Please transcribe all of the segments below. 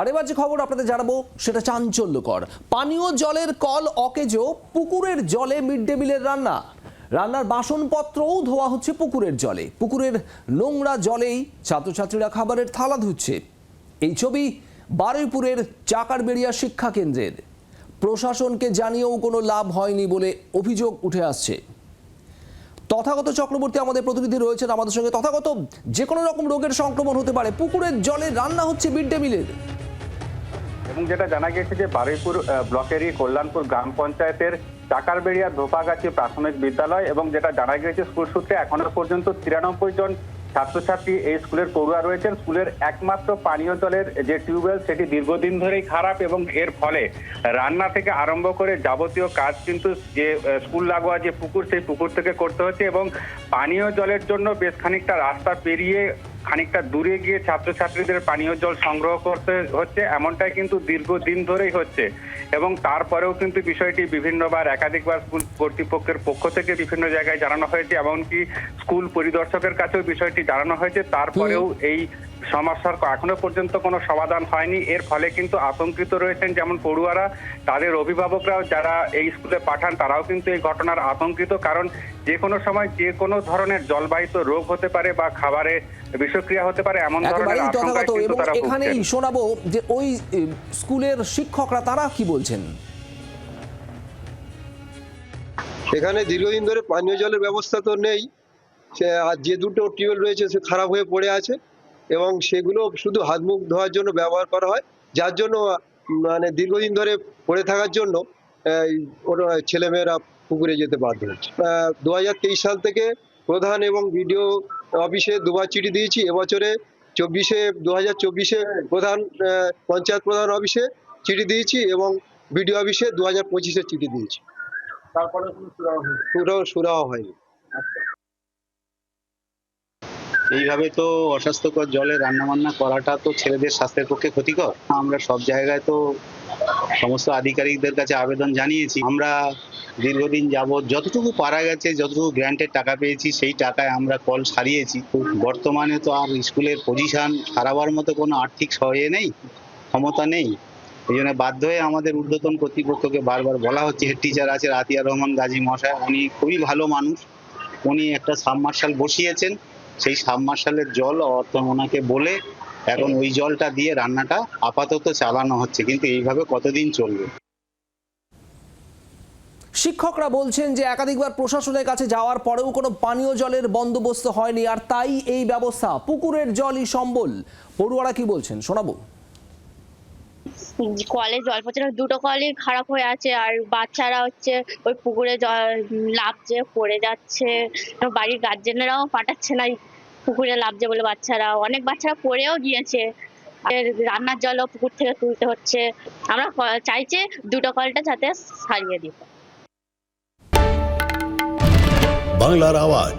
আর যে খবর আপনাদের জানাব, সেটা চাঞ্চল্যকর। পানীয় জলের কল অকেজো, পুকুরের জলে মিড ডে মিলের রান্না। রান্নার বাসনপত্রও ধোয়া হচ্ছে পুকুরের জলে। পুকুরের নোংরা জলেই ছাত্রছাত্রীরা খাবারের থালা ধুচ্ছে। এই ছবি বারুইপুরের চাকারবেড়িয়া শিক্ষা কেন্দ্রের। প্রশাসনকে জানিয়েও কোনো লাভ হয়নি বলে অভিযোগ উঠে আসছে। তথাগত চক্রবর্তী আমাদের প্রতিনিধি রয়েছেন আমাদের সঙ্গে। তথাগত যে কোনো রকম রোগের সংক্রমণ হতে পারে। পুকুরের জলে রান্না হচ্ছে মিড ডে মিলের। এবং যেটা জানা গেছে যে বারুইপুর ব্লকেরই কল্যাণপুর গ্রাম পঞ্চায়েতের চাকারবেড়িয়া ধোপাগাছি প্রাথমিক বিদ্যালয় এবং যেটা জানা গিয়েছে স্কুল সূত্রে এখনও পর্যন্ত তিরানব্বই জন ছাত্রছাত্রী এই স্কুলের পড়ুয়া রয়েছেন। স্কুলের একমাত্র পানীয় জলের যে টিউবওয়েল সেটি দীর্ঘদিন ধরেই খারাপ এবং এর ফলে রান্না থেকে আরম্ভ করে যাবতীয় কাজ কিন্তু যে স্কুল লাগোয়া যে পুকুর, সেই পুকুর থেকে করতে হচ্ছে এবং পানীয় জলের জন্য বেশ খানিকটা রাস্তা পেরিয়ে খানিকটা দূরে গিয়ে ছাত্রছাত্রীদের পানীয় জল সংগ্রহ করতে হচ্ছে এমনটাই কিন্তু দীর্ঘদিন ধরেই হচ্ছে। এবং তারপরেও কিন্তু বিষয়টি বিভিন্নবার একাধিকবার স্কুল কর্তৃপক্ষের পক্ষ থেকে বিভিন্ন জায়গায় জানানো হয়েছে এমনকি স্কুল পরিদর্শকের কাছেও বিষয়টি জানানো হয়েছে। তারপরেও এই সমস্যার এখনও পর্যন্ত কোনো সমাধান হয়নি। এর ফলে কিন্তু আতঙ্কিত রয়েছেন যেমন পড়ুয়ারা তাদের অভিভাবকরাও যারা এই স্কুলে পাঠান তারাও কিন্তু এই ঘটনার আতঙ্কিত। কারণ যে কোনো সময় যে কোনো ধরনের জলবাহিত রোগ হতে পারে বা খাবারে বিষক্রিয়া হতে পারে এমন ধরনের একেবারেই কিন্তু তারা এখানেই শোনাবো যে ওই স্কুলের শিক্ষকরা তারা কি বলছেন? এখানে দীর্ঘদিন ধরে পানীয় জলের ব্যবস্থা তো নেই। সে আর যে দুটো টিউবওয়েল রয়েছে সে খারাপ হয়ে পড়ে আছে। এবং সেগুলো শুধু হাত মুখ ধোয়ার জন্য ব্যবহার করা হয় যার জন্য মানে দীর্ঘদিন ধরে পড়ে থাকার জন্য ছেলেমেয়েরা পুকুরে যেতে বাধ্য হচ্ছে। দু হাজার তেইশ সাল থেকে প্রধান এবং বিডিও অফিসে দুবার চিঠি দিয়েছি। এবছরে চব্বিশে দু হাজার চব্বিশে প্রধান পঞ্চায়েত প্রধান অফিসে চিঠি দিয়েছি এবং বিডিও অফিসে দু হাজার পঁচিশে চিঠি দিয়েছি। তারপরে সুরাহা হয়নি। এইভাবে তো অস্বাস্থ্যকর জলে রান্নাবান্না করাটা তো ছেলেদের স্বাস্থ্যের পক্ষে ক্ষতিকর। আমরা সব জায়গায় তো সমস্ত আধিকারিকদের কাছে আবেদন জানিয়েছি। আমরা দীর্ঘদিন যাবৎ যতটুকু পারা গেছে, যতটুকু গ্র্যান্টের টাকা পেয়েছি, সেই টাকায় আমরা কল সারিয়েছি বর্তমানে তো আর স্কুলের পজিশন সারাবার মতো কোনো আর্থিক সহায় নেই, ক্ষমতা নেই। এই জন্য বাধ্য হয়ে আমাদের ঊর্ধ্বতন কর্তৃপক্ষকে বারবার বলা হচ্ছে হেড টিচার আছে, রাতিয়া রহমান গাজী মশাই, উনি খুবই ভালো মানুষ। উনি একটা সাবমার্শাল বসিয়েছেন। সেই সাবমার্শালের জল ওনাকে বলে এখন ওই জলটা দিয়ে রান্নাটা আপাতত চালানো হচ্ছে, কিন্তু এইভাবে কতদিন চলবে? শিক্ষকরা বলছেন যে একাধিকবার প্রশাসনের কাছে যাওয়ার পরেও কোনো পানীয় জলের বন্দোবস্ত হয়নি, আর তাই এই ব্যবস্থা, পুকুরের জলই সম্বল। পড়ুয়ারা কি বলছেন শোনাবো। কলে জল পড়ছে। না দুটো কলই খারাপ হয়ে আছে আর বাচ্চারা হচ্ছে ওই পুকুরে জল লাফছে, পড়ে যাচ্ছে। বাড়ির গার্জেনরাও পাঠাচ্ছে না পুকুরে লাফছে বলে বাচ্চারা। অনেক বাচ্চারা পড়েও গিয়েছে। রান্নার জলও পুকুর থেকে তুলতে হচ্ছে। আমরা চাইছি দুটো কলটা যাতে সারিয়ে দিতে। বাংলার আওয়াজ,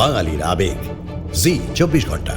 বাঙালির আবেগ। জি, চব্বিশ ঘণ্টা।